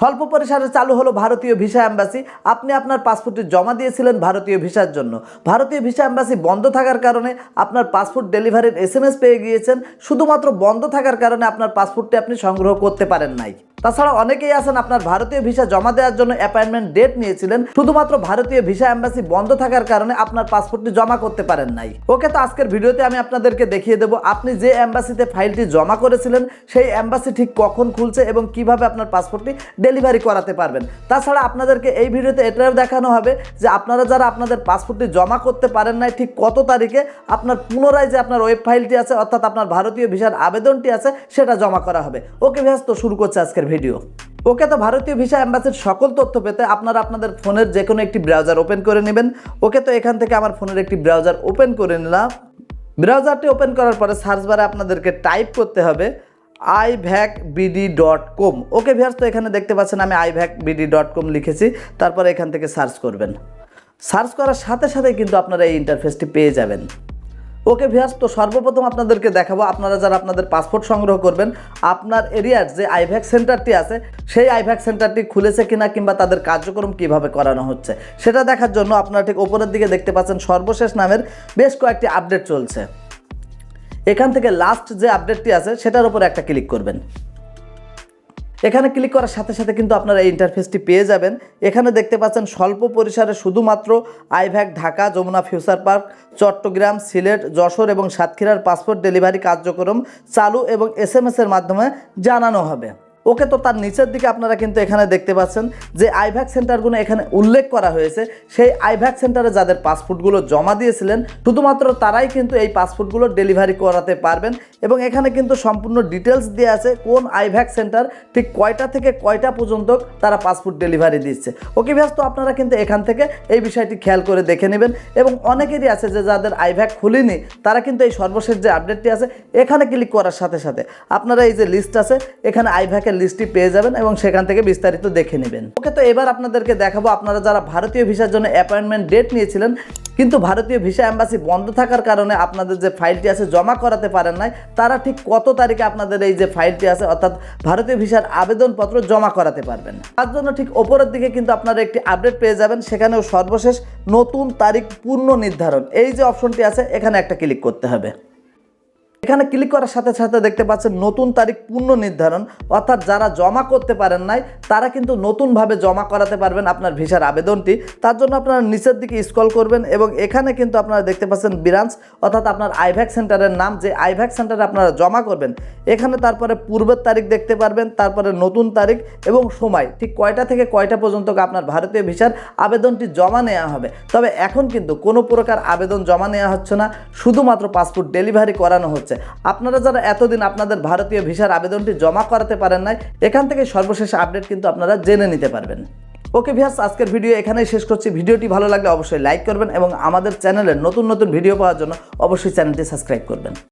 স্বল্প পরিসরে চালু হলো ভারতীয় ভিসা অ্যাম্বাসি আপনি আপনার পাসপোর্টটি জমা দিয়েছিলেন ভারতীয় ভিসার জন্য। ভারতীয় ভিসা অ্যাম্বাসি বন্ধ থাকার কারণে আপনার পাসপোর্ট ডেলিভারির এস পেয়ে গিয়েছেন। শুধুমাত্র বন্ধ থাকার কারণে আপনার পাসপোর্টটি আপনি সংগ্রহ করতে পারেন নাই। তাছাড়া অনেকেই আছেন আপনার ভারতীয় ভিসা জমা দেওয়ার জন্য অ্যাপয়েন্টমেন্ট ডেট নিয়েছিলেন। শুধুমাত্র ভারতীয় ভিসা অ্যাম্বাসি বন্ধ থাকার কারণে আপনার পাসপোর্টটি জমা করতে পারেন নাই। ওকে, তো আজকের ভিডিওতে আমি আপনাদেরকে দেখিয়ে দেবো, আপনি যে অ্যাম্বাসিতে ফাইলটি জমা করেছিলেন, সেই অ্যাম্বাসি ঠিক কখন খুলছে এবং কীভাবে আপনার পাসপোর্টটি ডেলিভারি করাতে পারবেন। তাছাড়া আপনাদেরকে এই ভিডিওতে এটাও দেখানো হবে যে আপনারা যারা আপনাদের পাসপোর্টটি জমা করতে পারেন নাই, ঠিক কত তারিখে আপনার পুনরায় যে আপনার ওয়েব ফাইলটি আছে, অর্থাৎ আপনার ভারতীয় ভিসার আবেদনটি আছে, সেটা জমা করা হবে। ওকে ভ্যাস তো শুরু করছে আজকের ভিডিও। ওকে তো ভারতীয় ভিসা অ্যাম্বাসির সকল তথ্য পেতে আপনারা আপনাদের ফোনের যে কোনো একটি ব্রাউজার ওপেন করে নেবেন। ওকে তো এখান থেকে আমার ফোনের একটি ব্রাউজার ওপেন করে নিলাম। ব্রাউজারটি ওপেন করার পরে সার্চ বারে আপনাদেরকে টাইপ করতে হবে IVAC BD dot com okay viewers তো এখানে দেখতে পাচ্ছেন আমি আই ভ্যাক বিডি ডট কম লিখেছি। তারপরে এখান থেকে সার্চ করবেন। সার্চ করার সাথে সাথে কিন্তু আপনারা এই ইন্টারফেসটি পেয়ে যাবেন। ওকে ভিয়াস তো সর্বপ্রথম আপনাদেরকে দেখাবো, আপনারা যারা আপনাদের পাসপোর্ট সংগ্রহ করবেন, আপনার এরিয়ার যে আইভ্যাক সেন্টারটি আছে, সেই আইভ্যাক সেন্টারটি খুলেছে কিনা কিংবা তাদের কার্যক্রম কীভাবে করানো হচ্ছে, সেটা দেখার জন্য আপনারা ঠিক ওপরের দিকে দেখতে পাচ্ছেন সর্বশেষ নামের বেশ কয়েকটি আপডেট চলছে। এখান থেকে লাস্ট যে আপডেটটি আছে, সেটার উপর একটা ক্লিক করবেন। এখানে ক্লিক করার সাথে সাথে কিন্তু আপনারা এই ইন্টারফেসটি পেয়ে যাবেন। এখানে দেখতে পাচ্ছেন স্বল্প পরিসরে শুধুমাত্র IVAC Dhaka, Jamuna future park, Chattogram, Sylhet, Jashore এবং সাতক্ষীরার পাসপোর্ট ডেলিভারি কার্যক্রম চালু এবং এস এর মাধ্যমে জানানো হবে। ওকে তো তার নিচের দিকে আপনারা কিন্তু এখানে দেখতে পাচ্ছেন যে আইভ্যাক সেন্টারগুলো এখানে উল্লেখ করা হয়েছে। সেই আইভ্যাক সেন্টারে যাদের পাসপোর্টগুলো জমা দিয়েছিলেন, শুধুমাত্র তারাই কিন্তু এই পাসপোর্টগুলো ডেলিভারি করাতে পারবেন এবং এখানে কিন্তু সম্পূর্ণ ডিটেলস দেওয়া আছে কোন আইভ্যাক সেন্টার ঠিক কয়টা থেকে কয়টা পর্যন্ত তারা পাসপোর্ট ডেলিভারি দিচ্ছে। ওকে ব্যস্ত আপনারা কিন্তু এখান থেকে এই বিষয়টি খেয়াল করে দেখে নেবেন এবং অনেকেরই আছে যে যাদের আইভ্যাক খুলিনি, তারা কিন্তু এই সর্বশেষ যে আপডেটটি আছে, এখানে ক্লিক করার সাথে সাথে আপনারা এই যে লিস্ট আছে, এখানে আইভ্যাকের লিস্টটি পেয়ে যাবেন এবং সেখান থেকে বিস্তারিত দেখে নেবেন। ওকে, তো এবার আপনাদেরকে দেখাবো আপনারা যারা ভারতীয় ভিসার জন্য অ্যাপয়েন্টমেন্ট ডেট নিয়েছিলেন, কিন্তু ভারতীয় ভিসা অ্যাম্বাসি বন্ধ থাকার কারণে আপনাদের যে ফাইলটি আছে জমা করাতে পারেন নাই, তারা ঠিক কত তারিখে আপনাদের এই যে ফাইলটি আছে, অর্থাৎ ভারতীয় ভিসার আবেদনপত্র জমা করাতে পারবেন তার জন্য ঠিক ওপরের দিকে কিন্তু আপনারা একটি আপডেট পেয়ে যাবেন, সেখানেও সর্বশেষ নতুন তারিখ পূর্ণ নির্ধারণ। এই যে অপশনটি আছে, এখানে একটা ক্লিক করতে হবে। এখানে ক্লিক করার সাথে সাথে দেখতে পাচ্ছেন নতুন তারিখ পূর্ণ নির্ধারণ। অর্থাৎ যারা জমা করতে পারেন নাই, তারা কিন্তু নতুনভাবে জমা করাতে পারবেন আপনার ভিসার আবেদনটি। তার জন্য আপনারা নিচের দিকে স্কল করবেন এবং এখানে কিন্তু আপনারা দেখতে পাচ্ছেন ব্রাঞ্চ অর্থাৎ আপনার আইভ্যাক সেন্টারের নাম যে আইভ্যাক সেন্টারে আপনারা জমা করবেন। এখানে তারপরে পূর্বের তারিখ দেখতে পারবেন, তারপরে নতুন তারিখ এবং সময়। ঠিক কয়টা থেকে কয়টা পর্যন্ত আপনার ভারতীয় ভিসার আবেদনটি জমা নেওয়া হবে? তবে এখন কিন্তু কোনো প্রকার আবেদন জমা নেওয়া হচ্ছে না, শুধুমাত্র পাসপোর্ট ডেলিভারি করানো হচ্ছে আপনারা যারা এতদিন আপনাদের ভারতীয় ভিসার আবেদনটি জমা করাতে পারেন নাই, এখান থেকে সর্বশেষ আপডেট কিন্তু আপনারা জেনে নিতে পারবেন। ওকে ভিয়াস আজকের ভিডিও এখানেই শেষ করছি। ভিডিওটি ভালো লাগলে অবশ্যই লাইক করবেন এবং আমাদের চ্যানেলের নতুন নতুন ভিডিও পাওয়ার জন্য অবশ্যই চ্যানেলটি সাবস্ক্রাইব করবেন।